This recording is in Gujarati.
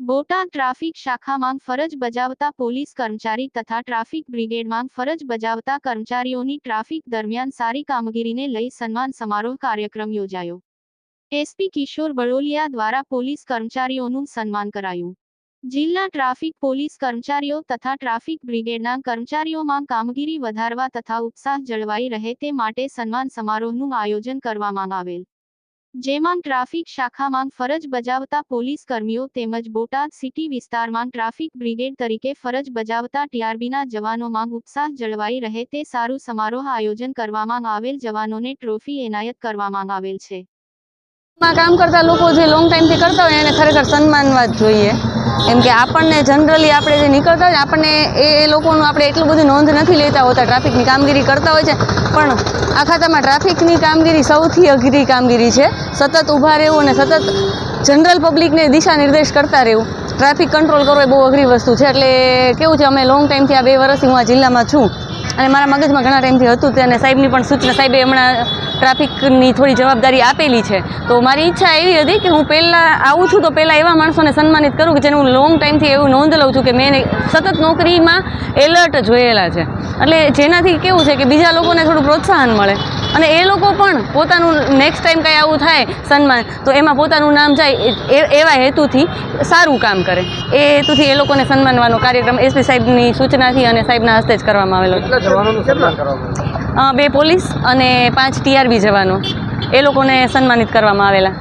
બોટાદ ટ્રાફિક શાખામાં ફરજ બજાવતા પોલીસ કર્મચારી તથા ટ્રાફિક બ્રિગેડમાં ફરજ બજાવતા કર્મચારીઓની ટ્રાફિક દરમિયાન સારી કામગીરીને લઈ સન્માન સમારોહ કાર્યક્રમ યોજાયો. એસપી કિશોર બળોલિયા દ્વારા પોલીસ કર્મચારીઓનું સન્માન કરાયું. જિલ્લા ટ્રાફિક પોલીસ કર્મચારીઓ તથા ટ્રાફિક બ્રિગેડના કર્મચારીઓમાં કામગીરી વધારવા તથા ઉત્સાહ જળવાઈ રહે તે માટે સન્માન સમારોહનું આયોજન કરવામાં આવેલ. જેમાં ટ્રાફિક શાખામાં ફરજ બજાવતા પોલીસ કર્મીઓ તેમજ બોટાદ સિટી વિસ્તારમાં ટ્રાફિક બ્રિગેડ તરીકે ફરજ બજાવતા ટીઆરબીના જવાનોમાં ઉત્સાહ જળવાઈ રહે તે સારું સમારોહ આયોજન કરવામાં આવેલ જવાનોને ટ્રોફી એનાયત કરવામાં આવેલ છે. કામ કરતા લોકો જે લોંગ ટાઈમથી કરતા હોય એને ખરેખર સન્માનવા જોઈએ. કેમ કે આપણને જનરલી આપણે જે નીકળતા હોય ને, આપણને એ લોકોનું આપણે એટલું બધું નોંધ નથી લેતા હોતા ટ્રાફિકની કામગીરી કરતા હોય છે. પણ આ ખાતામાં ટ્રાફિકની કામગીરી સૌથી અઘરી કામગીરી છે. સતત ઊભા રહેવું અને સતત જનરલ પબ્લિકને દિશા નિર્દેશ કરતા રહેવું. ટ્રાફિક કંટ્રોલ કરવો એ બહુ અઘરી વસ્તુ છે. એટલે કેવું છે, અમે લોંગ ટાઈમથી આ બે વર્ષથી હું આ જિલ્લામાં છું. અને મારા મગજમાં ઘણા ટાઈમથી હતું તે અને સાહેબની પણ સૂચના, સાહેબે હમણાં ટ્રાફિકની થોડી જવાબદારી આપેલી છે. તો મારી ઈચ્છા એવી હતી કે હું પહેલાં આવું છું તો પહેલાં એવા માણસોને સન્માનિત કરું કે જેને હું લોંગ ટાઈમથી એવું નોંધ લઉં છું કે મેં સતત નોકરીમાં એલર્ટ જોયેલા છે. એટલે જેનાથી કેવું છે કે બીજા લોકોને થોડું પ્રોત્સાહન મળે. અને એ લોકો પણ પોતાનું નેક્સ્ટ ટાઈમ કંઈ આવું થાય સન્માન તો એમાં પોતાનું નામ જાય એવા હેતુથી સારું કામ કરે. એ હેતુથી એ લોકોને સન્માનવાનો કાર્યક્રમ એસપી સાહેબની સૂચનાથી અને સાહેબના હસ્તે જ કરવામાં આવેલો બે પોલીસ અને પાંચ ટીઆરબી જવાનો. એ લોકોને સન્માનિત કરવામાં આવેલા.